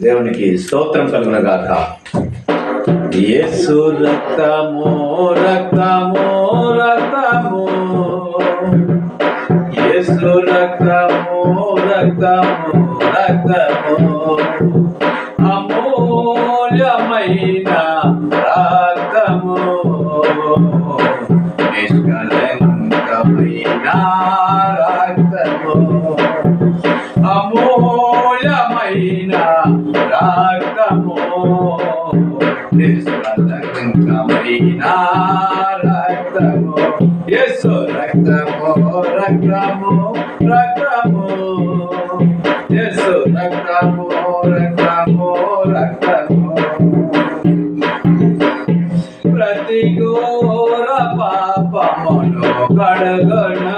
దేవునికి స్తోత్రం కలుగున గాక. యేసు రక్తము రక్తము రక్తము. యేసు రక్తము రక్తము రక్తము. అమూల్యమైన రక్తము. నిష్కలంకమైన రక్తము. అమూల్యమైన రక్తము నిష్కలంకమైన రక్తము యేసు రక్తము రక్తము రక్తము యేసు రక్తము రక్తము రక్తము ప్రతి ఘోర పాపమును కడగను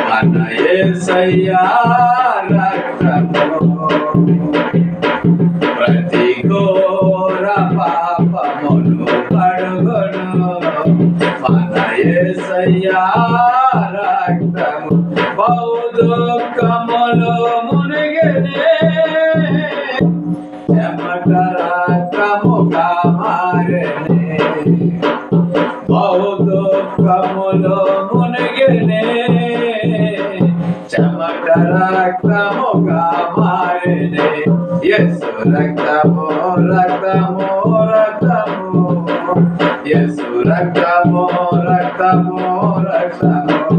మన యేసయ్యా రక్తము పాపమును పడుగును. మన యేసయ్యా రక్తము బహు దుఃఖములు మునిగినే. చెమట రక్తముగా మారనే బహు దుఃఖములు మునిగినే. చెమట రక్తముగా మారనే యేసు రక్తము రక్తము యేసు రక్తము రక్తము రక్షణము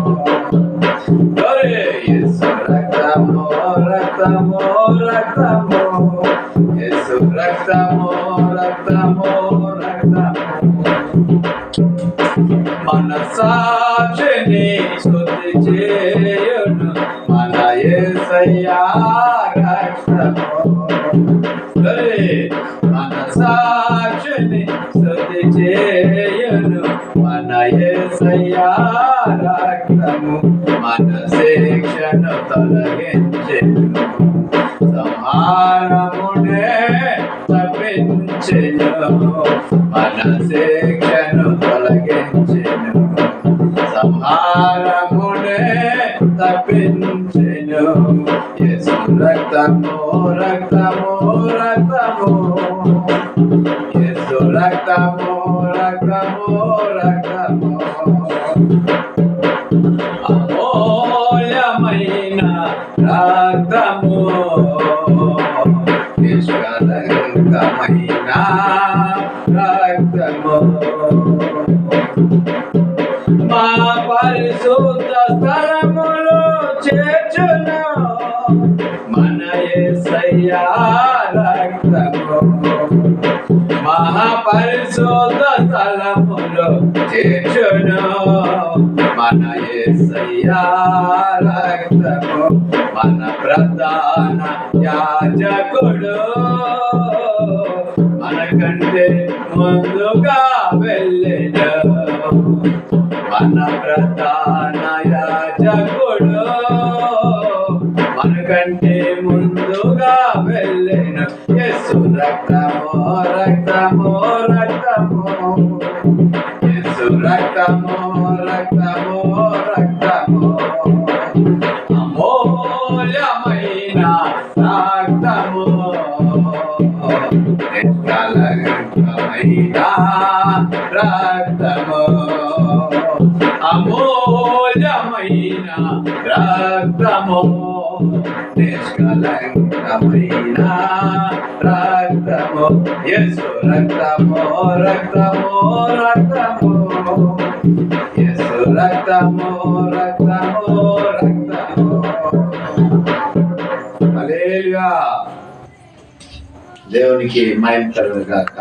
ఒరే యేసు రక్తము రక్తము రక్తము యేసు రక్తము రక్తము రక్తము మన సాక్షిని శుద్ధి చేయును మన యేసయ్యా రక్తము ఒరే మన సా యేసయ్యా రక్తము మనసే క్షణ తొలగించెను సంహారమునే తప్పించెను మనసే క్షణ తొలగించెను. సంహారమునే తప్పించెను యేసు రక్తము రక్తము రక్తము. యేసు రక్తము రక్తము రక్తము. అమూల్యమైన రక్తము. నిష్కలంకమైన రక్తము. మా పరిశుద్ధ స్థలములో చేర్చును. మన యేసయ్యా రక్తము. మహాపరిశోధ స్థలములో చేర్చును. మన రక్తము మన ప్రధాన యాజకుడు. మనకంటే ముందుగా వెళ్ళడు మన ప్రధాన యాజకుడు. మనకంటే ముందుగా వెళ్ళెను. ఎస్సు రక్తమో రక్తమో రక్తము. ఎస్సు రక్తమో రక్త రక్తము అమూల్యమైన రక్తము నిష్కలంకమైన రక్తము యేసు రక్తము రక్తము రక్తము యేసు రక్తము రక్తము. దేవునికి మహిమ కలుగుగాక